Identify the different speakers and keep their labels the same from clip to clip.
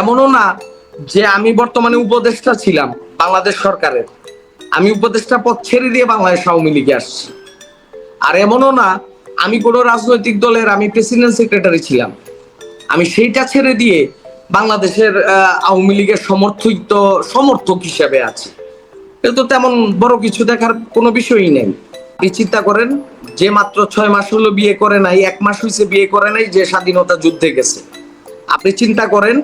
Speaker 1: এমনও না যে আমি বর্তমানে উপদেষ্টা ছিলাম বাংলাদেশ সরকারের। আমি উপদেষ্টা পদ ছেড়ে দিয়ে বাংলাদেশ আওয়ামী লীগে আসছি। আর এমনও না আমি কোনো রাজনৈতিক দলের আমি প্রেসিডেন্ট সেক্রেটারি ছিলাম। আমি সেইটা ছেড়ে দিয়ে বাংলাদেশের আওয়ামী লীগের সমর্থিত সমর্থক হিসেবে আছি। কিন্তু তেমন বড় কিছু দেখার কোনো বিষয়ই নেই। আপনি চিন্তা করেন, যে মাত্র ছয় মাস হলো বিয়ে করে নাই, এক মাস হয়েছে বিয়ে করে নাই, যে স্বাধীনতা যুদ্ধে গেছে। আপনি চিন্তা করেন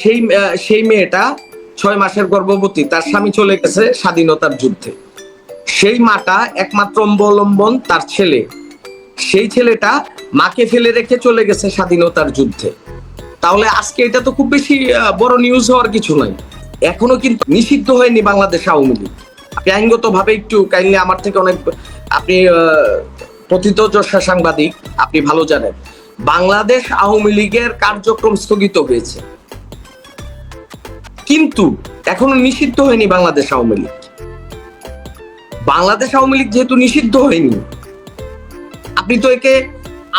Speaker 1: সেই সেই মেয়েটা ছয় মাসের গর্ভবতী, তার স্বামী চলে গেছে স্বাধীনতার যুদ্ধে। সেই মাটা একমাত্র অবলম্বন তার ছেলে। সেই ছেলেটা মাকে ফেলে রেখে চলে গেছে স্বাধীনতার যুদ্ধে। তাহলে আজকে এটা তো খুব বেশি বড় নিউজ হওয়ার কিছু নাই। এখনও কিন্তু নিষিদ্ধ হয়নি বাংলাদেশ আওয়ামী লীগ। আপনি আইনগত ভাবে একটু কাইন্ডলি আমার থেকে অনেক, আপনি প্রথিতযশা সাংবাদিক, আপনি ভালো জানেন। বাংলাদেশ আওয়ামী লীগের কার্যক্রম স্থগিত হয়েছে। কিন্তু এখনও নিষিদ্ধ হয়নি বাংলাদেশ আওয়ামী লীগ। বাংলাদেশ আওয়ামী লীগ যেহেতু নিষিদ্ধ হয়নি, আপনি তো একে,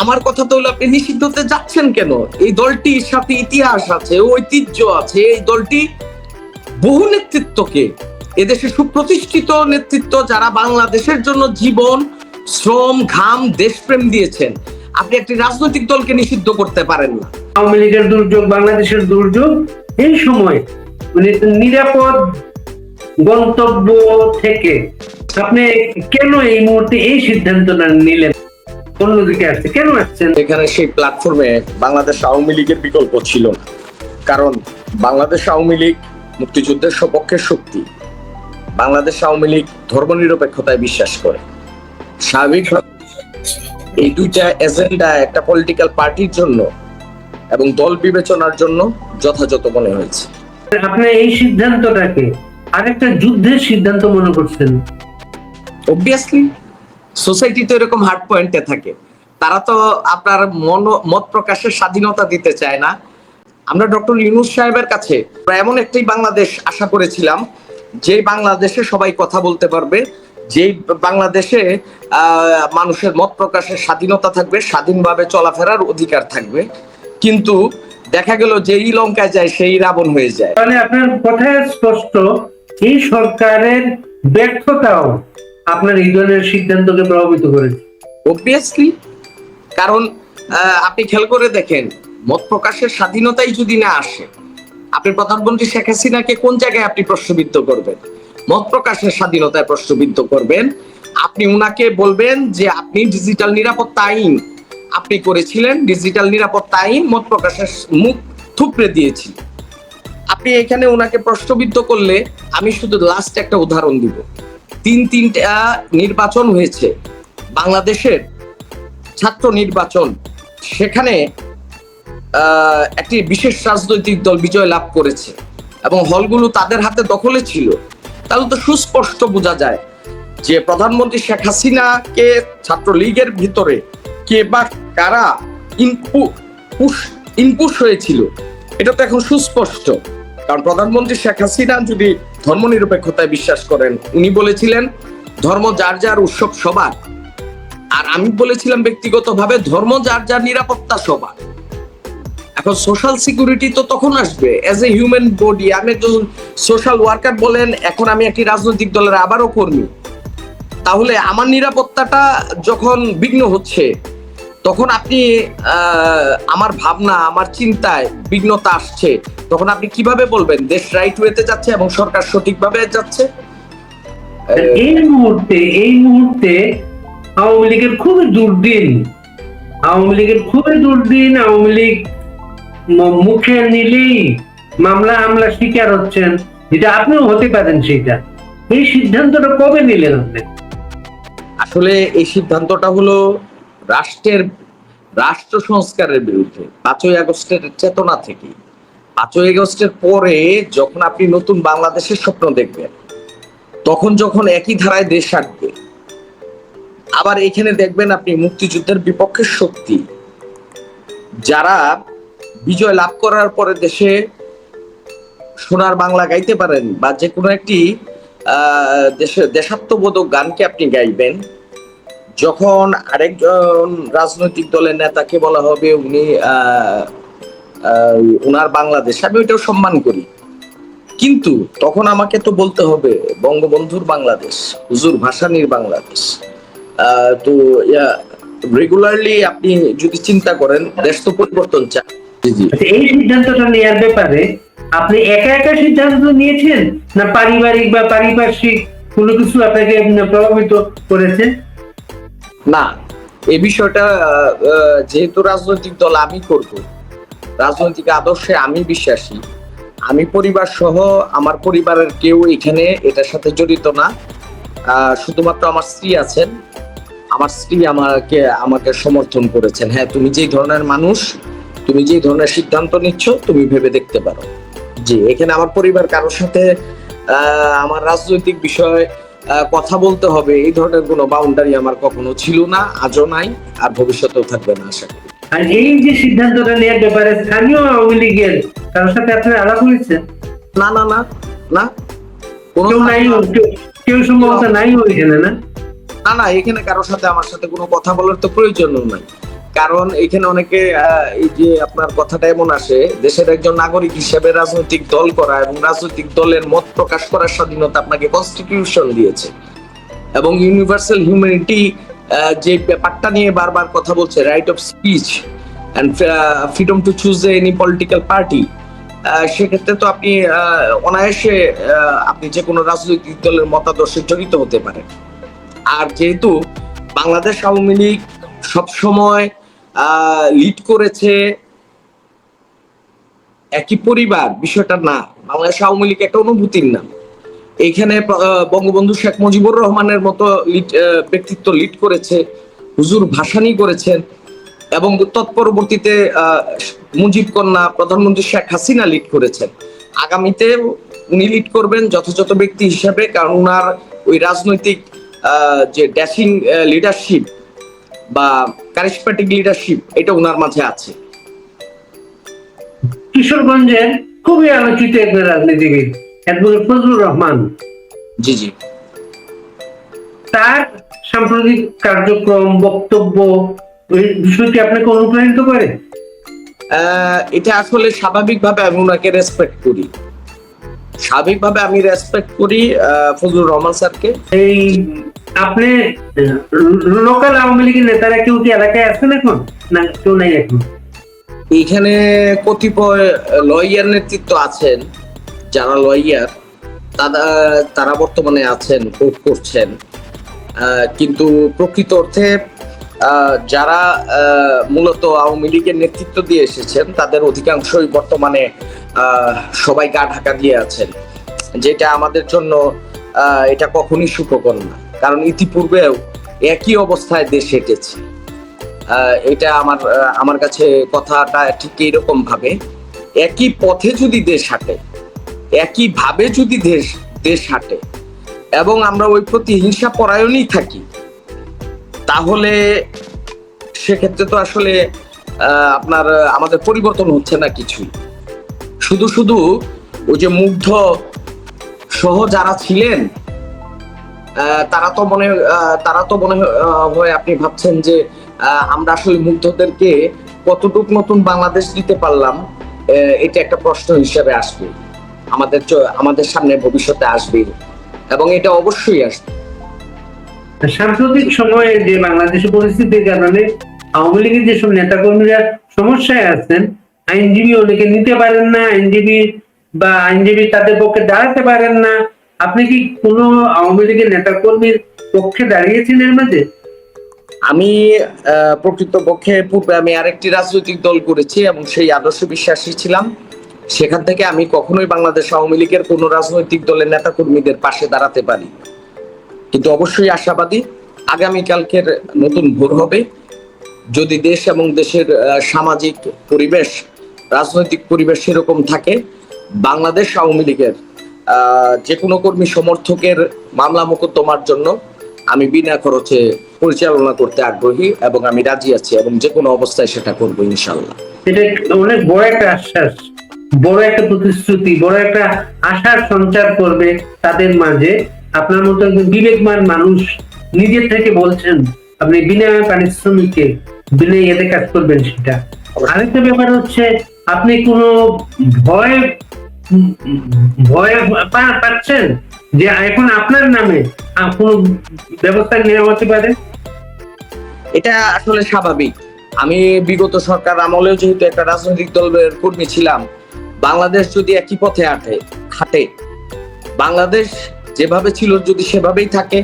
Speaker 1: আমার কথা তো হলো আপনি নিষিদ্ধ হতে যাচ্ছেন কেন? এই দলটির সাথে ইতিহাস আছে, ঐতিহ্য আছে, এই দলটি বহু নেতৃত্বকে, এদেশে সুপ্রতিষ্ঠিত নেতৃত্ব যারা বাংলাদেশের জন্য জীবন, শ্রম, ঘাম, দেশপ্রেম দিয়েছেন, আপনি একটি রাজনৈতিক দলকে নিষিদ্ধ করতে পারেন না।
Speaker 2: আওয়ামী লীগের দুর্যোগ, বাংলাদেশের দুর্যোগ, এই সময় নিরাপদ গন্তব্য থেকে। আপনি কেন এই মুহূর্তে এই সিদ্ধান্তটা নিলেন? অন্যদিকে আসছে কেন আসছেন?
Speaker 1: এখানে সেই প্ল্যাটফর্মে বাংলাদেশ আওয়ামী লীগের বিকল্প ছিল না। কারণ বাংলাদেশ আওয়ামী লীগ মুক্তিযুদ্ধের সপক্ষের শক্তি। বাংলাদেশ আওয়ামী লীগ ধর্মনিরপেক্ষতায় বিশ্বাস করে। স্বাভাবিক এই দুইটা এজেন্ডা একটা পলিটিক্যাল পার্টির জন্য এবং দল বিবেচনার জন্য যথাযথ মনে হয়েছে।
Speaker 2: আপনি এই সিদ্ধান্তটাকে আরেকটা যুদ্ধের সিদ্ধান্ত মনে করছেন?
Speaker 1: অবভিয়াসলি সোসাইটি তো এরকম হার্ড পয়েন্টে থাকে। তারা তো আপনার মন, মত প্রকাশের স্বাধীনতা দিতে চায় না। আমরা ডক্টর ইউনুস সাহেবের কাছে এমন একটি বাংলাদেশ আশা করেছিলাম, যে বাংলাদেশে সবাই কথা বলতে পারবে যেই বাংলাদেশে মানুষের মত প্রকাশের স্বাধীনতা থাকবে, স্বাধীনভাবে চলাফেরার অধিকার থাকবে। কিন্তু দেখা গেল যেই লঙ্কায় যায় সেই রাবণ হয়ে যায়।
Speaker 2: মানে আপনার কথায় স্পষ্ট এই সরকারের ব্যর্থতাও আপনার এই ধরনের সিদ্ধান্তকে প্রভাবিত করেছে।
Speaker 1: অবভিয়াসলি কারণ আপনি খেয়াল করে দেখেন মত প্রকাশের স্বাধীনতাই যদি না আসে আপনি প্রধানমন্ত্রী শেখ হাসিনাকে কোন জায়গায় আপনি প্রশ্নবিদ্ধ করবেন? মত প্রকাশের স্বাধীনতায় প্রশ্নবিদ্ধ করবেন। আপনি উনাকে বলবেন যে আপনি ডিজিটাল নিরাপত্তা আইন আপনি করেছিলেন ডিজিটাল নিরাপত্তা আইন মত প্রকাশের মুখ থুপড়ে দিয়েছি। আপনি এখানে ওনাকে প্রশ্নবিদ্ধ করলে আমি শুধু লাস্ট একটা উদাহরণ দিব। তিন তিনটা নির্বাচন হয়েছে। বাংলাদেশের ছাত্র নির্বাচন। সেখানে একটি বিশেষ রাজনৈতিক দল বিজয় লাভ করেছে এবং হলগুলো তাদের হাতে দখলে ছিল। তাহলে তো সুস্পষ্ট বোঝা যায় যে প্রধানমন্ত্রী শেখ হাসিনাকে ছাত্রলীগের ভিতরে কে বা কারা ইনপু, পুশ- ইনপুশ হয়েছিল? এটা তো এখন সুস্পষ্ট। কারণ প্রধানমন্ত্রী শেখ হাসিনা যদি ধর্মনিরপেক্ষতায় বিশ্বাস করেন, উনি বলেছিলেন, ধর্ম যার যার উৎসব সবার। আর আমি বলেছিলাম ব্যক্তিগতভাবে, ধর্ম যার যার নিরাপত্তা সবার। এখন সোশ্যাল সিকিউরিটি তো তখন আসবে। অ্যাজ এ হিউম্যান বডি আমি একজন সোশ্যাল ওয়ার্কার বলেন, এখন আমি একটি রাজনৈতিক দলের আবারও কর্মী। তাহলে আমার নিরাপত্তাটা যখন বিঘ্ন হচ্ছে তখন আপনি আহ, আমার ভাবনা আমার চিন্তায় বিঘ্নতা আসছে। তখন আপনি কীভাবে বলবেন দেশ রাইট ওয়েতে যাচ্ছে এবং সরকার সঠিকভাবে যাচ্ছে?
Speaker 2: এই মুহূর্তে এই মুহূর্তে আওয়ামী লীগের খুবই দুর্দিন। আওয়ামী লীগের খুবই দুর্দিন। আওয়ামী লীগ মুখে নিলেই মামলা হামলা শিকার হচ্ছেন। যেটা আপনিও হতে পারেন সেটা এই সিদ্ধান্তটা কবে নিলেন আপনি?
Speaker 1: আসলে এই সিদ্ধান্তটা হলো রাষ্ট্রের রাষ্ট্র সংস্কারের বিরুদ্ধে পাঁচই আগস্টের চেতনা থেকে পাঁচই আগস্টের পরে যখন আপনি নতুন বাংলাদেশের স্বপ্ন দেখবেন, তখন যখন একই ধারায় দেশ আসবে আবার এখানে দেখবেন আপনি মুক্তিযুদ্ধের বিপক্ষের শক্তি। যারা বিজয় লাভ করার পরে দেশে সোনার বাংলা গাইতে পারেন বা যে কোনো একটি দেশে দেশাত্মবোধক গানকে আপনি গাইবেন যখন আরেকজন রাজনৈতিক দলের নেতাকে বলা হবে উনি ওনার বাংলাদেশ আমি ওইটাও সম্মান করি। কিন্তু তখন আমাকে তো বলতে হবে বঙ্গবন্ধুর বাংলাদেশ হুজুর ভাসানির বাংলাদেশ। তো রেগুলারলি আপনি যদি চিন্তা করেন দেশ তো পরিবর্তন চায়।
Speaker 2: আচ্ছা, এই সিদ্ধান্তটা নেওয়ার ব্যাপারে আপনি একা একা সিদ্ধান্ত নিয়েছেন? না পারিবারিক বা পারিপার্শ্বিক কোনো কিছু আপনাকে প্রভাবিত করেছে?
Speaker 1: না এই বিষয়টা যেহেতু রাজনৈতিক দল আমি করব, রাজনৈতিক আদর্শে আমি বিশ্বাসী, আমি পরিবার সহ আমার পরিবারের কেউ এখানে এটার সাথে জড়িত না। শুধুমাত্র আমার স্ত্রী আছেন, আমার স্ত্রী আমাকে আমাকে সমর্থন করেছেন। হ্যাঁ তুমি যেই ধরনের মানুষ, তুমি যেই ধরনের সিদ্ধান্ত নিচ্ছ, তুমি ভেবে দেখতে পারো। জি, এখানে আমার পরিবার কারোর সাথে আমার রাজনৈতিক বিষয় কথা বলতে হবে এই ধরনের কোনো বাউন্ডারি আমার কখনো ছিল না আজও নাই আর ভবিষ্যতেও থাকবে না আশা করি।
Speaker 2: আর এই যে সিদ্ধান্তটা নেওয়ার ব্যাপারে স্থানীয় আওয়ামী লীগের কারোর সাথে আপনার আলাপ হয়েছে
Speaker 1: না না না না। কোনো
Speaker 2: কেউ নাই কেউ- কেউ সম্ভবত নাই ওইখানে না?
Speaker 1: না না এখানে কারোর সাথে আমার সাথে কোনো কথা বলার তো প্রয়োজনও নাই। কারণ এখানে অনেকে এই যে আপনার কথাটা এমন আসে, দেশের একজন নাগরিক হিসেবে রাজনৈতিক দল করা এবং রাজনৈতিক দলের মত প্রকাশ করার স্বাধীনতা আপনাকে কনস্টিটিউশন দিয়েছে এবং ইউনিভার্সাল হিউম্যানিটি যে ব্যাপারটা নিয়ে বারবার কথা বলছে right of speech and freedom to choose any political party সেক্ষেত্রে তো আপনি অনায়াসে আপনি যে কোনো রাজনৈতিক দলের মতাদর্শে জড়িত হতে পারেন। আর যেহেতু বাংলাদেশ আওয়ামী লীগ সবসময় লিড করেছে একই পরিবার, বিষয়টা না। বাংলাদেশ আওয়ামী লীগ একটা অনুভূতির নাম। এইখানে বঙ্গবন্ধু শেখ মুজিবুর রহমানের মতো ব্যক্তিত্ব লিড করেছে, হুজুর ভাসানি করেছেন, এবং তৎপরবর্তীতে মুজিব কন্যা, প্রধানমন্ত্রী শেখ হাসিনা লিড করেছেন। আগামীতে উনি লিড করবেন যথাযথ ব্যক্তি হিসাবে, কারণ ওনার ওই রাজনৈতিক যে ড্যাশিং লিডারশিপ বা কারিশমেটিক লিডারশিপ এটা উনার মাঝে আছে।
Speaker 2: কিশোরগঞ্জের খুবই আলোচিত একজন রাজনীতিবিদ অ্যাডভোকেট ফজলুর রহমান।
Speaker 1: জি জি।
Speaker 2: তার সাম্প্রতিক কার্যক্রম বক্তব্য বিষয়টি আপনাকে অনুপ্রাণিত করে?
Speaker 1: আহ, এটা আসলে স্বাভাবিকভাবে আমি ওনাকে রেসপেক্ট করি। স্বাভাবিকভাবে আমি রেসপেক্ট করি ফজলুর রহমান স্যারকে।
Speaker 2: এই আপনি লোকাল আওয়ামী লীগের নেতারা কেউ কি এলাকায় আছেন এখন? না কেউ নাই এখন?
Speaker 1: এইখানে কতিপয় লয়ার নেতৃত্ব আছেন যারা লয়ার তারা তারা বর্তমানে আছেন করছেন। কিন্তু প্রকৃত অর্থে যারা মূলত আওয়ামী লীগের নেতৃত্ব দিয়ে এসেছেন, তাদের অধিকাংশই বর্তমানে সবাই গা ঢাকা দিয়ে আছেন। যেটা আমাদের জন্য এটা কখনই সুখকর না। কারণ ইতিপূর্বেও একই অবস্থায় দেশ হেঁটেছে এটা আমার আমার কাছে কথাটা ঠিক এইরকম ভাবে একই পথে যদি দেশ হাঁটে একই ভাবে যদি দেশ দেশ হাঁটে, এবং আমরা ওই প্রতি হিংসা পরায়ণই থাকি তাহলে সেক্ষেত্রে তো আসলে আপনার আমাদের পরিবর্তন হচ্ছে না কিছুই। শুধু শুধু ওই যে মুগ্ধ সহ যারা ছিলেন তারা তো মনে তারা তো মনে হয়, আপনি ভাবছেন যে আমরা আসলে মুগ্ধদেরকে কতটুকু নতুন বাংলাদেশ দিতে পারলাম এটা একটা প্রশ্ন হিসেবে আসবে। আমাদের আমাদের সামনে ভবিষ্যতে আসবে। এবং এটা অবশ্যই আসবে।
Speaker 2: সাম্প্রতিক সময়ে যে বাংলাদেশের পরিস্থিতির কারণে আওয়ামী লীগের যেসব নেতাকর্মীরা সমস্যায় আছেন আইনজীবী অনেকে নিতে পারেন না আইনজীবী বা আইনজীবী তাদের পক্ষে দাঁড়াতে পারেন না। আপনি কি কোনো আওয়ামী লীগের নেতাকর্মীর পক্ষে দাঁড়িয়েছেন এর মাঝে?
Speaker 1: আমি আহ, প্রকৃতপক্ষে পূর্বে আমি আরেকটি রাজনৈতিক দল করেছি এবং সেই আদর্শ বিশ্বাসী ছিলাম। সেখান থেকে আমি কখনোই বাংলাদেশ আওয়ামী লীগের কোনো রাজনৈতিক দলের নেতা কর্মীদের পাশে দাঁড়াতে পারি কিন্তু অবশ্যই আশাবাদী আগামীকালকের নতুন ভোর হবে। যদি দেশ এবং দেশের সামাজিক পরিবেশ, রাজনৈতিক পরিবেশ সেরকম থাকে, বাংলাদেশ আওয়ামী লীগের যে কোনো কর্মী সমর্থকের মামলা মোকদ্দমার জন্য আমি বিনা খরচে পরিচালনা করতে আগ্রহী এবং আমি রাজি আছি এবং যে কোনো অবস্থায় সেটা করব ইনশাল্লাহ
Speaker 2: এটা অনেক বড় একটা আশ্বাস, বড় একটা প্রতিশ্রুতি, বড় একটা আশার সঞ্চার করবে তাদের মাঝে। আপনার মতো একজন বিবেকমান মানুষ নিজের থেকে বলছেন আপনি বিনা পারিশ্রমিকে বিনা ইয়েতে কাজ করবেন সেটা। আরেকটা ব্যাপার হচ্ছে আপনি কোনো ভয় ভয় পাচ্ছেন যে এখন আপনার নামে কোনো ব্যবস্থা নেওয়া হতে পারে?
Speaker 1: এটা আসলে স্বাভাবিক। আমি বিগত সরকার আমলেও যেহেতু একটা রাজনৈতিক দলের কর্মী ছিলাম বাংলাদেশ যদি একই পথে হাঁটে হাঁটে বাংলাদেশ যেভাবে ছিল যদি সেভাবেই থাকে,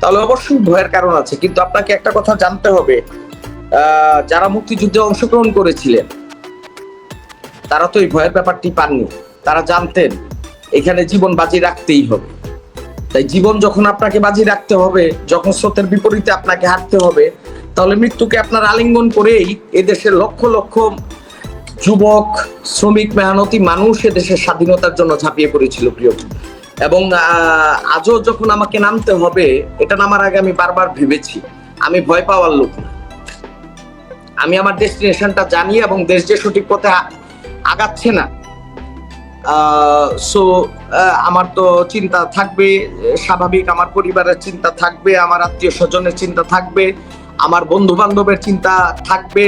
Speaker 1: তাহলে অবশ্যই ভয়ের কারণ আছে। কিন্তু আপনাকে একটা কথা জানতে হবে যারা মুক্তিযুদ্ধে অংশগ্রহণ করেছিলেন, তারা তো এই ভয়ের ব্যাপারটি পাননি। তারা জানতেন, এখানে জীবন বাজি রাখতেই হবে। তাই জীবন যখন আপনাকে বাজি রাখতে হবে, যখন স্রোতের বিপরীতে আপনাকে হাঁটতে হবে, তাহলে মৃত্যুকে আপনার আলিঙ্গন করেই এদেশের লক্ষ লক্ষ যুবক, শ্রমিক, মেহনতি মানুষ এদেশের স্বাধীনতার জন্য ঝাঁপিয়ে পড়েছিল, প্রিয় এবং আজও যখন আমাকে নামতে হবে, এটা নামার আগে আমি বারবার ভেবেছি। আমি ভয় পাওয়ার লোক না। আমি আমার ডেস্টিনেশনটা জানি এবং দেশ যে সঠিক পথে আগাচ্ছে না। সো আমার তো চিন্তা থাকবে, স্বাভাবিক আমার পরিবারের চিন্তা থাকবে, আমার আত্মীয় স্বজনের চিন্তা থাকবে, আমার বন্ধু বান্ধবের চিন্তা থাকবে,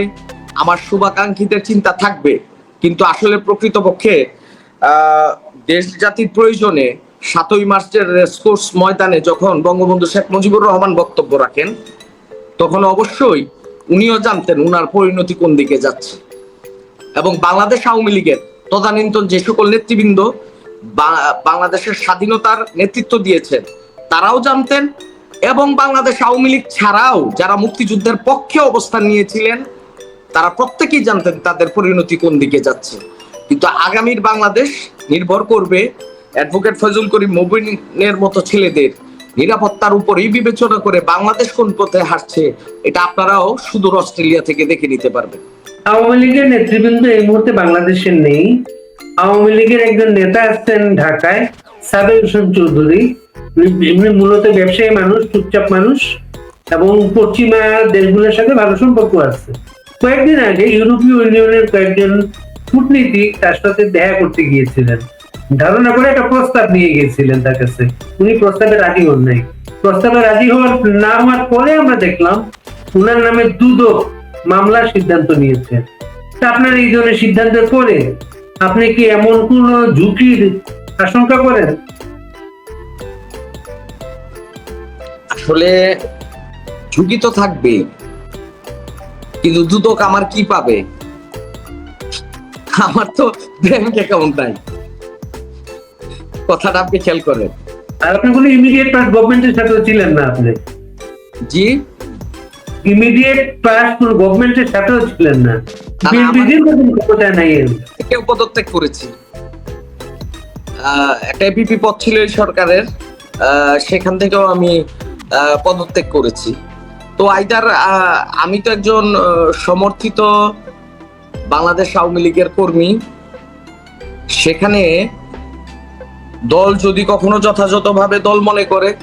Speaker 1: আমার শুভাকাঙ্ক্ষীদের চিন্তা থাকবে। কিন্তু আসলে প্রকৃতপক্ষে দেশ জাতির প্রয়োজনে সাতই মার্চের রেসকোর্স ময়দানে যখন বঙ্গবন্ধু শেখ মুজিবুর রহমান বক্তব্য রাখেন, তখন অবশ্যই উনিও জানতেন উনার পরিণতি কোন দিকে যাচ্ছে। এবং বাংলাদেশ আওয়ামী লীগের তদানীন্তন যে সকল নেতৃবৃন্দ বাংলাদেশের স্বাধীনতার নেতৃত্ব দিয়েছেন, তারাও জানতেন এবং বাংলাদেশ আওয়ামী লীগ ছাড়াও যারা মুক্তিযুদ্ধের পক্ষে অবস্থান নিয়েছিলেন, তারা প্রত্যেকেই জানতেন তাদের পরিণতি কোন দিকে যাচ্ছে। কিন্তু আগামীর বাংলাদেশ নির্ভর করবে অ্যাডভোকেট ফজল করিম মবিনের মতো ছেলেদের নিরাপত্তার উপরেই বিবেচনা করে বাংলাদেশ কোন পথে হাঁটছে, এটা আপনারাও সুদূর অস্ট্রেলিয়া থেকে দেখে নিতে পারবেন।
Speaker 2: আওয়ামী লীগের নেতৃবৃন্দ এই মুহূর্তে বাংলাদেশে নেই। আওয়ামী লীগের একজন নেতা আসছেন ঢাকায়, সাবেক হোসেন চৌধুরী। মূলত ব্যবসায়ী মানুষ, চুপচাপ মানুষ, এবং পশ্চিমা দেশগুলোর সাথে ভালো সম্পর্ক আছে। কয়েকদিন আগে ইউরোপীয় ইউনিয়নের কয়েকজন কূটনীতিক তার সাথে দেখা করতে গিয়েছিলেন। ধারণা করে একটা প্রস্তাব নিয়ে গিয়েছিলেন তার কাছে। উনি প্রস্তাবে রাজি হন নাই। প্রস্তাবে রাজি হওয়ার না হওয়ার পরে আমরা দেখলাম উনার নামে দুদক মামলার সিদ্ধান্ত নিয়েছে আপনার এই ধরনের সিদ্ধান্তের পরে আপনি কি এমন কোন ঝুঁকির আশঙ্কা করেন?
Speaker 1: আসলে ঝুঁকি তো থাকবে কিন্তু দুদক আমার কি পাবে? আমার তো ব্যাংক অ্যাকাউন্ট নাই। কথাটা আপনি খেয়াল করেন।
Speaker 2: আর আপনি কোনো ইমিডিয়েট পাস গভর্নমেন্টের সাথে ছিলেন না আপনি?
Speaker 1: জি।
Speaker 2: ইমিডিয়েট পাস কোন গভর্নমেন্টের সাথেও ছিলেন না।
Speaker 1: থেকে পদত্যাগ করেছি। একটা এপিপি পদ ছিল এই সরকারের। সেখান থেকেও আমি পদত্যাগ করেছি। তো আইদার আমি তো একজন সমর্থিত বাংলাদেশ আওয়ামী লীগের কর্মী। সেখানে দল যদি কখনো যথাযথভাবে দল মনে করে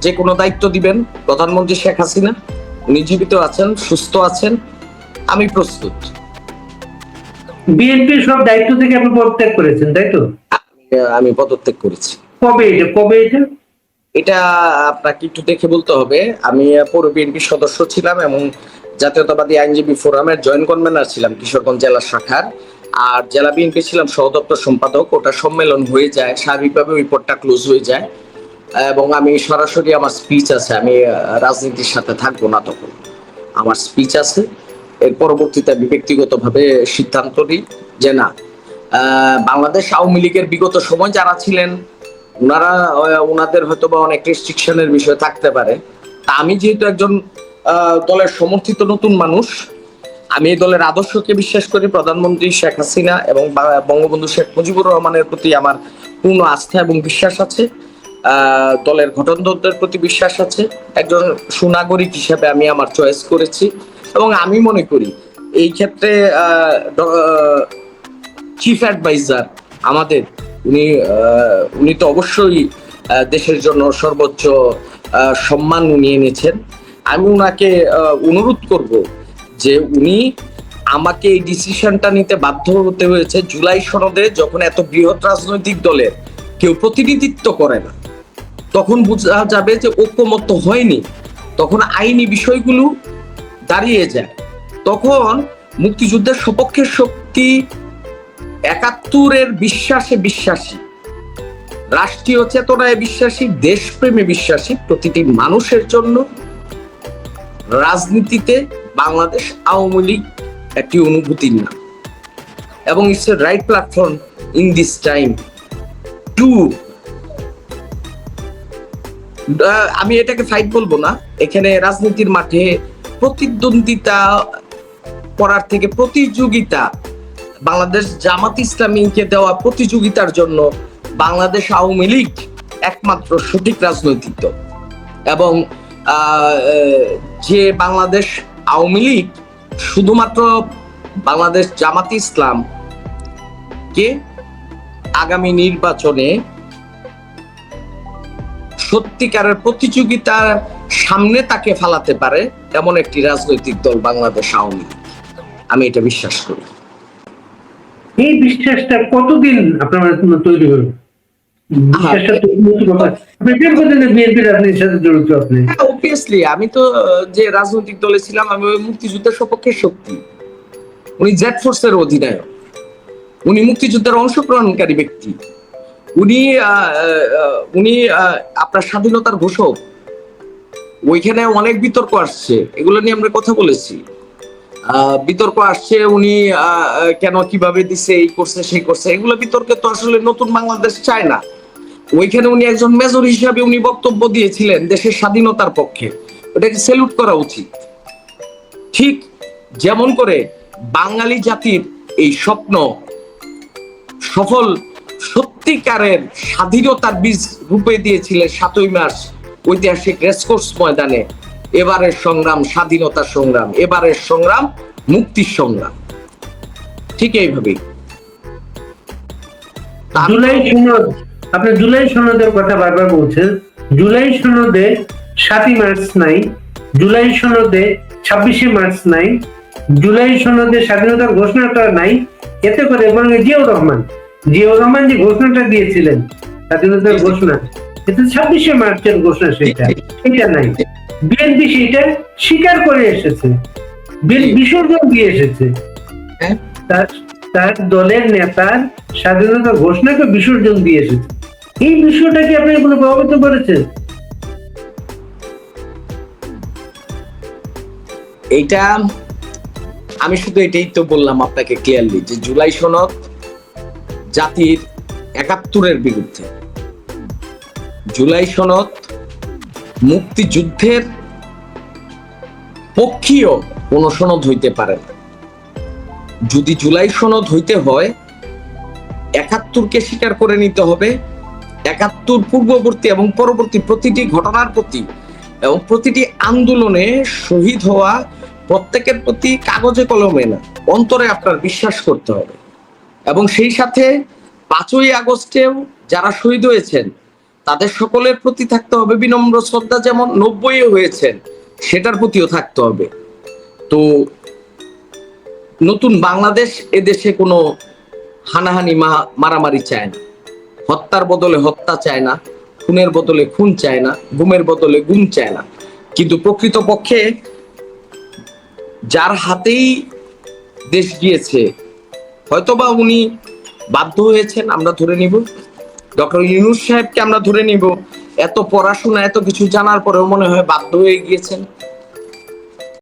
Speaker 1: যে কোনো দায়িত্ব দিবেন প্রধানমন্ত্রী শেখ হাসিনা উনি জীবিত আছেন সুস্থ আছেন আমি প্রস্তুত।
Speaker 2: বিএনপি সব দায়িত্ব থেকে আপনি পদত্যাগ করেছেন তাই তো?
Speaker 1: আমি- পদত্যাগ করেছি।
Speaker 2: কবে এটা কবে এটা?
Speaker 1: এটা আপনাকে একটু দেখে বলতে হবে আমি পৌর বিএনপির সদস্য ছিলাম এবং জাতীয়তাবাদী আইনজীবী ফোরামের জয়েন্ট কনভেনার ছিলাম কিশোরগঞ্জ জেলা শাখার। আর জেলা বিএনপি ছিলাম সহদপ্তর সম্পাদক, ওটা সম্মেলন হয়ে যায়, স্বাভাবিকভাবে পদটা ক্লোজ হয়ে যায় এবং আমি সরাসরি আমার স্পিচ আছে, আমি রাজনীতির সাথে থাকব না তখন। আমার স্পিচ আছে, এর পরবর্তীতে আমি ব্যক্তিগতভাবে সিদ্ধান্ত নিই যে না বাংলাদেশ আওয়ামী লীগের বিগত সময় যারা ছিলেন, ওনারা ওনাদের হয়তো বা অনেক রেস্ট্রিকশনের বিষয় থাকতে পারে। তা আমি যেহেতু একজন দলের সমর্থিত নতুন মানুষ আমি এই দলের আদর্শকে বিশ্বাস করি প্রধানমন্ত্রী শেখ হাসিনা এবং বঙ্গবন্ধু শেখ মুজিবুর রহমানের প্রতি আমার পূর্ণ আস্থা এবং বিশ্বাস আছে। দলের গঠনতন্ত্রের প্রতি বিশ্বাস আছে। একজন সুনাগরিক হিসেবে আমি আমার চয়েস করেছি এবং আমি মনে করি এই ক্ষেত্রে চিফ অ্যাডভাইজার আমাদের উনি উনি তো অবশ্যই দেশের জন্য সর্বোচ্চ সম্মান উনি এনেছেন। আমি আহ, অনুরোধ করব যে উনি আমাকে এই ডিসিশনটা নিতে বাধ্য হতে হয়েছে জুলাই সনদে যখন এত বৃহৎ রাজনৈতিক দলের কেউ প্রতিনিধিত্ব করে না, তখন বোঝা যাবে যে ঐক্যমত্য হয়নি। তখন আইনি বিষয়গুলো দাঁড়িয়ে যায়। তখন মুক্তিযুদ্ধের সপক্ষের শক্তি একাত্তরের বিশ্বাসে বিশ্বাসী, রাষ্ট্রীয় চেতনায় বিশ্বাসী, দেশপ্রেমে বিশ্বাসী প্রতিটি মানুষের জন্য রাজনীতিতে বাংলাদেশ আওয়ামী লীগ একটি অনুভূতির নাম। এবং it's a right platform in this time to আমি এটাকে ফাইট বলব না। এখানে রাজনীতির মাঠে প্রতিদ্বন্দ্বিতা করার থেকে প্রতিযোগিতা, বাংলাদেশ জামাত ইসলামীকে দেওয়া প্রতিযোগিতার জন্য বাংলাদেশ আওয়ামী লীগ একমাত্র সঠিক রাজনৈতিক দল। এবং যে বাংলাদেশ আওয়ামী লীগ শুধুমাত্র বাংলাদেশ জামাত ইসলাম কে আগামী নির্বাচনে সত্যিকারের প্রতিযোগিতার সামনে তাকে ফালাতে পারে এমন একটি রাজনৈতিক দল বাংলাদেশ আওয়ামী লীগ। আমি এটা বিশ্বাস করি।
Speaker 2: এই বিশ্বাসটা কতদিন আপনার তৈরি হলো
Speaker 1: আমি তো যে রাজনৈতিক দলে ছিলাম আমি ওই মুক্তিযুদ্ধের সপক্ষে শক্তি। উনি জেড ফোর্সের অধিনায়ক। উনি মুক্তিযুদ্ধের অংশগ্রহণকারী ব্যক্তি। উনি উনি আপনার স্বাধীনতার ঘোষক। ওইখানে অনেক বিতর্ক আসছে। এগুলো নিয়ে আমরা কথা বলেছি। আহ, বিতর্ক আসছে উনি কেন কীভাবে দিছে এই করছে সেই করছে। এগুলো বিতর্কে তো আসলে নতুন বাংলাদেশ চায় না। ওইখানে উনি একজন মেজর হিসাবে উনি বক্তব্য দিয়েছিলেন দেশের স্বাধীনতার পক্ষে। ওটাকে স্যালুট করা উচিত। ঠিক যেমন করে বাঙালি জাতির এই স্বপ্ন সফল সত্যিকারের স্বাধীনতার বীজ রূপে দিয়েছিলেন সাতই মার্চ ঐতিহাসিক রেসকোর্স ময়দানে। এবারের সংগ্রাম স্বাধীনতার সংগ্রাম, এবারের সংগ্রাম মুক্তির সংগ্রাম। ঠিক এইভাবেই।
Speaker 2: আপনি জুলাই সনদের কথা বারবার বলছেন জুলাই সনদে সাতই মার্চ নাই জুলাই সনদে ছাব্বিশে মার্চ নাই জুলাই সনদে স্বাধীনতার ঘোষণাটা নাই এতে করে এবং জিয়াউর রহমান জিয়াউর রহমান যে ঘোষণাটা দিয়েছিলেন স্বাধীনতার ঘোষণা এটা ছাব্বিশে মার্চের ঘোষণা সেটা এটা নাই। বিএনপি সেটা স্বীকার করে এসেছে বিসর্জন দিয়ে এসেছে।
Speaker 1: হ্যাঁ।
Speaker 2: তার তার দলের নেতার স্বাধীনতা ঘোষণাকে বিসর্জন দিয়ে এসেছে। এই বিষয়টা কি আপনি কোনো প্রভাবিত করেছেন?
Speaker 1: এইটা আমি শুধু এটাই তো বললাম আপনাকে ক্লিয়ারলি যে জুলাই সনদ জাতির একাত্তরের বিরুদ্ধে। জুলাই সনদ মুক্তিযুদ্ধের পক্ষীয় কোন সনদ হইতে পারে যদি জুলাই সনদ হইতে হয়, একাত্তরকে স্বীকার করে নিতে হবে একাত্তর পূর্ববর্তী এবং পরবর্তী প্রতিটি ঘটনার প্রতি এবং প্রতিটি আন্দোলনে শহীদ হওয়া প্রত্যেকের প্রতি কাগজে কলমে না, অন্তরে আপনার বিশ্বাস করতে হবে। এবং সেই সাথে পাঁচই আগস্টেও যারা শহীদ হয়েছেন, তাদের সকলের প্রতি থাকতে হবে বিনম্র শ্রদ্ধা, যেমন নব্বই হয়েছেন, সেটার প্রতিও থাকতে হবে। তো নতুন বাংলাদেশ এদেশে কোনো হানাহানি, মা- মারামারি চায় না। হত্যার বদলে হত্যা চায় না, খুনের বদলে খুন চায় না, গুমের বদলে গুম চায় না। কিন্তু প্রকৃতপক্ষে যার হাতেই দেশ গিয়েছে, হয়তোবা উনি বাধ্য হয়েছেন, আমরা ধরে নিব। ডক্টর ইউনুস সাহেবকে আমরা ধরে নিব। এত পড়াশোনা, এত কিছু জানার পরেও মনে হয় বাধ্য হয়ে গিয়েছেন।